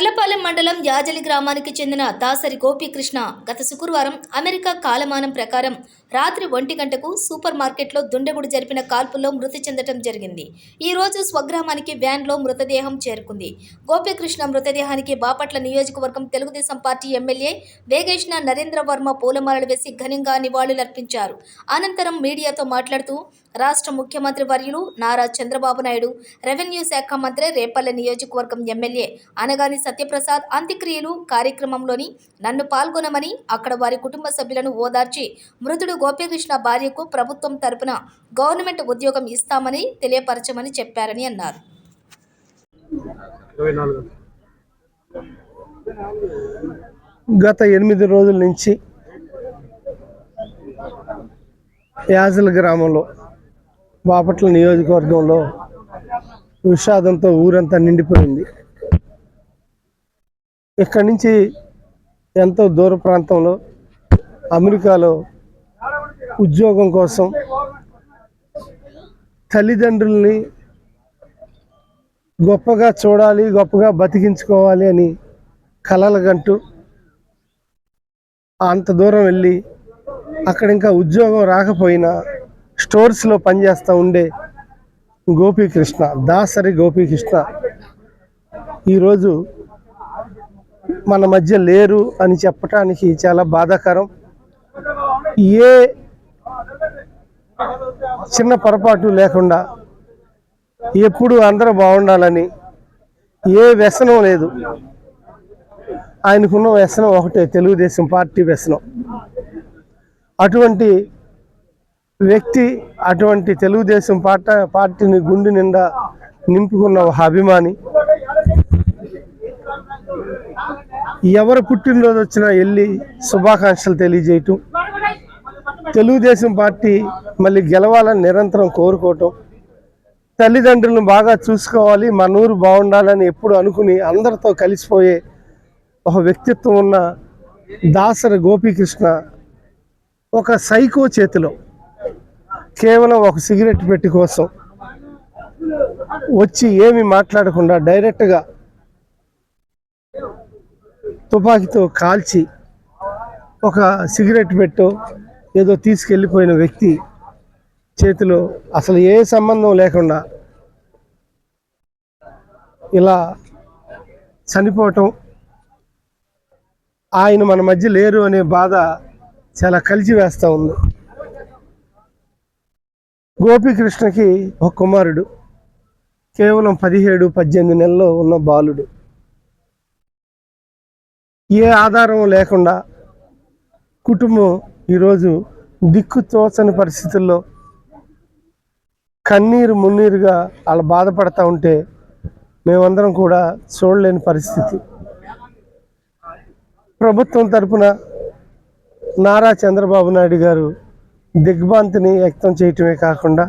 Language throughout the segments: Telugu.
తర్లపాలెం మండలం యాజలి గ్రామానికి చెందిన దాసరి గోపీకృష్ణ గత శుక్రవారం అమెరికా కాలమానం ప్రకారం రాత్రి ఒంటి గంటకు సూపర్ మార్కెట్లో దుండగుడు జరిపిన కాల్పుల్లో మృతి చెందటం జరిగింది. ఈ రోజు స్వగ్రామానికి వ్యాన్లో మృతదేహం చేరుకుంది. గోపీకృష్ణ మృతదేహానికి బాపట్ల నియోజకవర్గం తెలుగుదేశం పార్టీ ఎమ్మెల్యే వేగేష్ణ నరేంద్ర వర్మ పూలమాలలు వేసి ఘనంగా నివాళులర్పించారు. అనంతరం మీడియాతో మాట్లాడుతూ రాష్ట్ర ముఖ్యమంత్రి వర్యులు నారా చంద్రబాబు నాయుడు రెవెన్యూ శాఖ మంత్రి రేపల్లె నియోజకవర్గం ఎమ్మెల్యే అనగాని సత్యప్రసాద్ అంత్యక్రియలు కార్యక్రమంలోని నన్ను పాల్గొనమని అక్కడ వారి కుటుంబ సభ్యులను ఓదార్చి మృతుడు గోపీకృష్ణ భార్యకు ప్రభుత్వం తరపున గవర్నమెంట్ ఉద్యోగం ఇస్తామని తెలియపరచమని చెప్పారని అన్నారు. గత ఎనిమిది రోజుల నుంచి యాజల గ్రామంలో బాపట్ల నియోజకవర్గంలో విషాదంతో ఊరంతా నిండిపోయింది. ఇక్కడి నుంచి ఎంతో దూర ప్రాంతంలో అమెరికాలో ఉద్యోగం కోసం తల్లిదండ్రుల్ని గొప్పగా చూడాలి గొప్పగా బతికించుకోవాలి అని కలలుగంటూ అంత దూరం వెళ్ళి అక్కడ ఇంకా ఉద్యోగం రాకపోయినా స్టోర్స్లో పనిచేస్తూ ఉండే గోపీకృష్ణ దాసరి గోపీకృష్ణ ఈరోజు మన మధ్య లేరు అని చెప్పటానికి చాలా బాధాకరం. ఏ చిన్న పొరపాటు లేకుండా ఎప్పుడు అందరూ బాగుండాలని ఏ వ్యసనం లేదు. ఆయనకున్న వ్యసనం ఒకటే తెలుగుదేశం పార్టీ వ్యసనం. అటువంటి వ్యక్తి అటువంటి తెలుగుదేశం పార్ట పార్టీని గుండె నిండా నింపుకున్న ఒక అభిమాని ఎవరు పుట్టినరోజు వచ్చినా వెళ్ళి శుభాకాంక్షలు తెలియజేయటం. తెలుగుదేశం పార్టీ మళ్ళీ గెలవాలని నిరంతరం కోరుకోవటం. తల్లిదండ్రులను బాగా చూసుకోవాలి మన ఊరు బాగుండాలని ఎప్పుడు అనుకుని అందరితో కలిసిపోయే ఒక వ్యక్తిత్వం ఉన్న దాసరి గోపీకృష్ణ ఒక సైకో చేతిలో కేవలం ఒక సిగరెట్ పెట్టి కోసం వచ్చి ఏమి మాట్లాడకుండా డైరెక్ట్గా తుపాకీతో కాల్చి ఒక సిగరెట్ పెట్టో ఏదో తీసుకెళ్ళిపోయిన వ్యక్తి చేతిలో అసలు ఏ సంబంధం లేకుండా ఇలా చనిపోవటం. ఆయన మన మధ్య లేరు అనే బాధ చాలా కలిసి వేస్తూ ఉంది. గోపీకృష్ణకి ఒక కుమారుడు. కేవలం పదిహేడు పద్దెనిమిది నెలల్లో ఉన్న బాలుడు. ఏ ఆధారం లేకుండా కుటుంబం ఈరోజు దిక్కు తోచని పరిస్థితుల్లో కన్నీరు మున్నీరుగా వాళ్ళు బాధపడతా ఉంటే మేమందరం కూడా చూడలేని పరిస్థితి. ప్రభుత్వం తరపున నారా చంద్రబాబు నాయుడు గారు దిగ్భాంతిని వ్యక్తం చేయటమే కాకుండా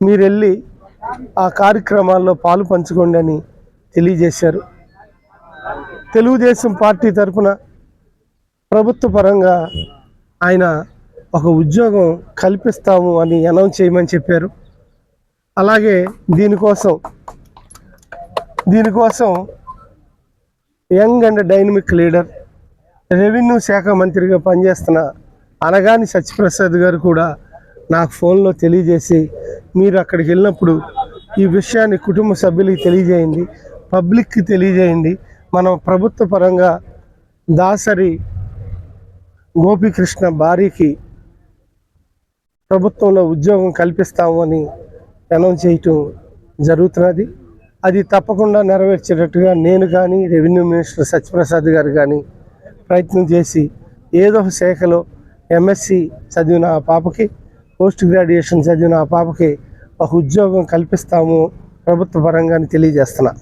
మీరు వెళ్ళి ఆ కార్యక్రమాల్లో పాలు పంచుకోండి అని తెలియజేశారు. తెలుగుదేశం పార్టీ తరఫున ప్రభుత్వ పరంగా ఆయన ఒక ఉద్యోగం కల్పిస్తాము అని అనౌన్స్ చేయమని చెప్పారు. అలాగే దీనికోసం దీనికోసం young and dynamic leader revenue శాఖ మంత్రిగా పనిచేస్తున్న అనగాని సత్యప్రసాద్ గారు కూడా నాకు ఫోన్లో తెలియజేసి మీరు అక్కడికి వెళ్ళినప్పుడు ఈ విషయాన్ని కుటుంబ సభ్యులకి తెలియజేయండి పబ్లిక్కి తెలియజేయండి. మనం ప్రభుత్వ పరంగా దాసరి గోపీకృష్ణ భార్యకి ప్రభుత్వంలో ఉద్యోగం కల్పిస్తాము అని అనౌన్స్ చేయటం జరుగుతున్నది. అది తప్పకుండా నెరవేర్చేటట్టుగా నేను కానీ రెవెన్యూ మినిస్టర్ సత్యప్రసాద్ గారు కానీ ప్రయత్నం చేసి ఏదో ఒక శాఖలో ఎంఎస్సి చదివిన ఆ పాపకి పోస్ట్ గ్రాడ్యుయేషన్ చదివిన ఆ పాపకి ఒక ఉద్యోగం కల్పిస్తాము ప్రభుత్వ పరంగా అని తెలియజేస్తున్నా.